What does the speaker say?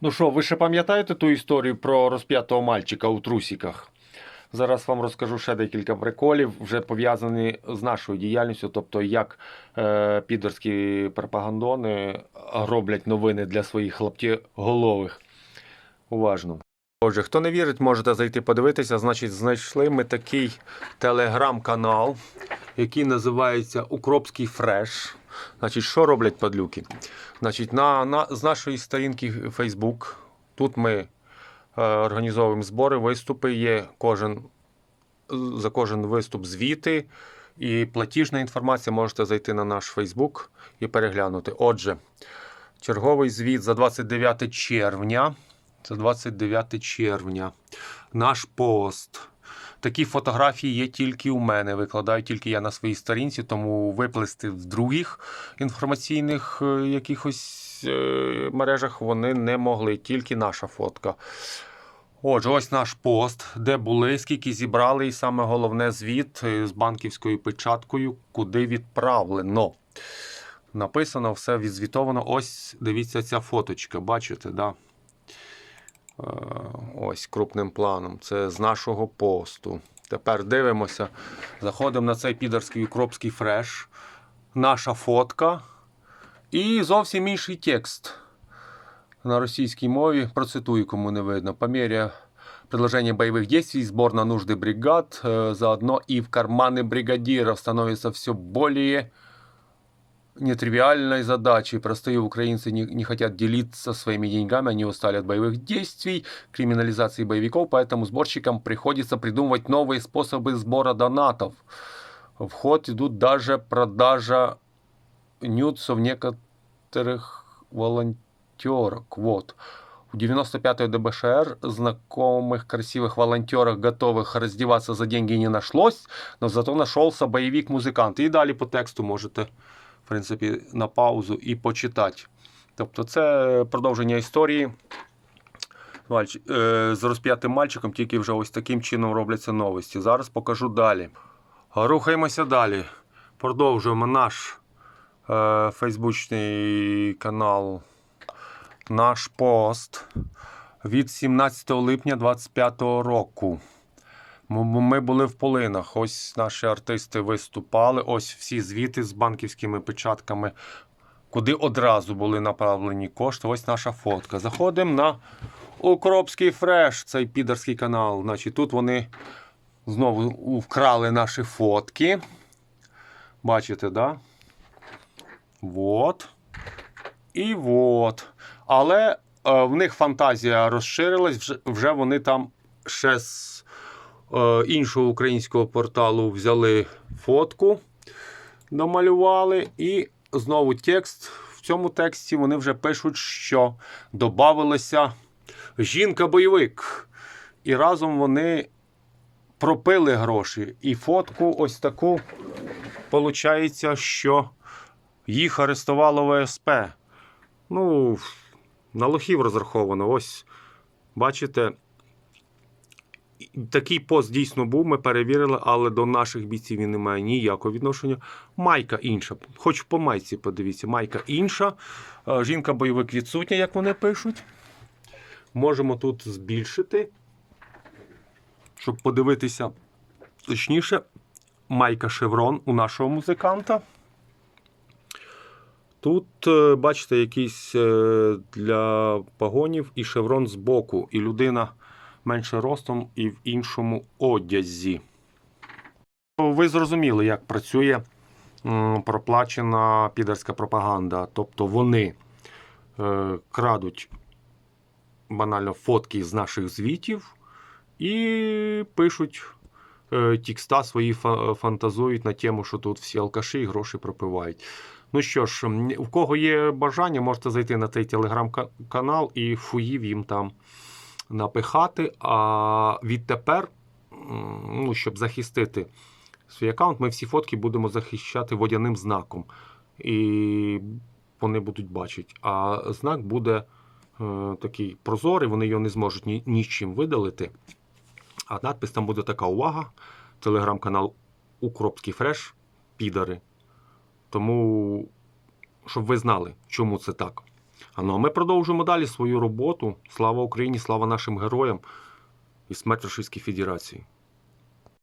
Ну що, ви ще пам'ятаєте ту історію про розп'ятого мальчика у трусіках? Зараз вам розкажу ще декілька приколів, вже пов'язані з нашою діяльністю, тобто як е, підерські пропагандони роблять новини для своїх хлоптєголових. Уважно. Отже, хто не вірить, можете зайти подивитися. Значить, знайшли ми такий телеграм-канал, який називається Укропський Фреш. Значить, що роблять падлюки? Значить, на, на, з нашої сторінки Facebook тут ми е, організовуємо збори, виступи. Є кожен, за кожен виступ звіти і платіжна інформація. Можете зайти на наш Facebook і переглянути. Отже, черговий звіт за 29 червня. Це 29 червня. Наш пост. Такі фотографії є тільки у мене. Викладаю тільки я на своїй сторінці, тому виплести в других інформаційних е, якихось е, мережах вони не могли, тільки наша фотка. Отже, ось наш пост, де були, скільки зібрали, і саме головне звіт е, з банківською печаткою, куди відправлено. Написано, все відзвітовано. Ось дивіться ця фоточка. Бачите, да? Е, Ось крупним планом. Це з нашого посту. Тепер дивимося. Заходимо на цей підерський укропський фреш. Наша фотка. І зовсім інший текст на російській мові. Процитую, кому не видно. По мере предложения боевых действий сбор на нужды бригад, э, заодно и в карманы бригадиров становится все более нетривиальной задачей. Простые украинцы не, не хотят делиться своими деньгами, они устали от боевых действий, криминализации боевиков, поэтому сборщикам приходится придумывать новые способы сбора донатов. В ход идут даже продажа нюцев некоторых волонтерок. Вот. У 95-й ДБШР знакомых красивых волонтеров, готовых раздеваться за деньги, не нашлось, но зато нашелся боевик-музикант. І далі по тексту можете, в принципі, на паузу і почитати. Тобто, це продовження історії е, з розп'ятим мальчиком, тільки вже ось таким чином робляться новості. Зараз покажу далі. Рухаємося далі. Продовжуємо наш е, фейсбучний канал, наш пост від 17 липня 2025 року. Ми були в Полинах. Ось наші артисти виступали. Ось всі звіти з банківськими печатками, куди одразу були направлені кошти. Ось наша фотка. Заходимо на Укропський фреш, цей підерський канал. Значить, тут вони знову вкрали наші фотки. Бачите, да? Вот. І вот. Але е, в них фантазія розширилась, вже, вже вони там ще з іншого українського порталу взяли фотку, домалювали, і знову текст. В цьому тексті вони вже пишуть, що додавалася жінка-бойовик. І разом вони пропили гроші. І фотку ось таку, виходить, що їх арестувало ВСП. Ну, на лохів розраховано. Ось, бачите, такий пост дійсно був, ми перевірили, але до наших бійців він не має ніякого відношення. Майка інша. Хоч по майці подивіться, майка інша. Е, Жінка-бойовик відсутня, як вони пишуть. Можемо тут збільшити, щоб подивитися точніше. Майка Шеврон у нашого музиканта. Тут, е, бачите, якийсь е, для погонів і шеврон збоку, і людина менше ростом і в іншому одязі. Ви зрозуміли, як працює проплачена підерська пропаганда. Тобто вони е, крадуть банально фотки з наших звітів і пишуть е, текста свої фантазують на тему, що тут всі алкаші і гроші пропивають. Ну що ж, у кого є бажання, можете зайти на цей телеграм-канал і фуїв їм там напихати. А відтепер, ну, щоб захистити свій аккаунт, ми всі фотки будемо захищати водяним знаком. І вони будуть бачити. А знак буде е, такий прозорий, вони його не зможуть ні, нічим видалити. А надпис там буде така увага. Телеграм-канал Укропський Фреш, підари. Тому, щоб ви знали, чому це так. А ну а ми продовжуємо далі свою роботу. Слава Україні, слава нашим героям і смерть Російській Федерації.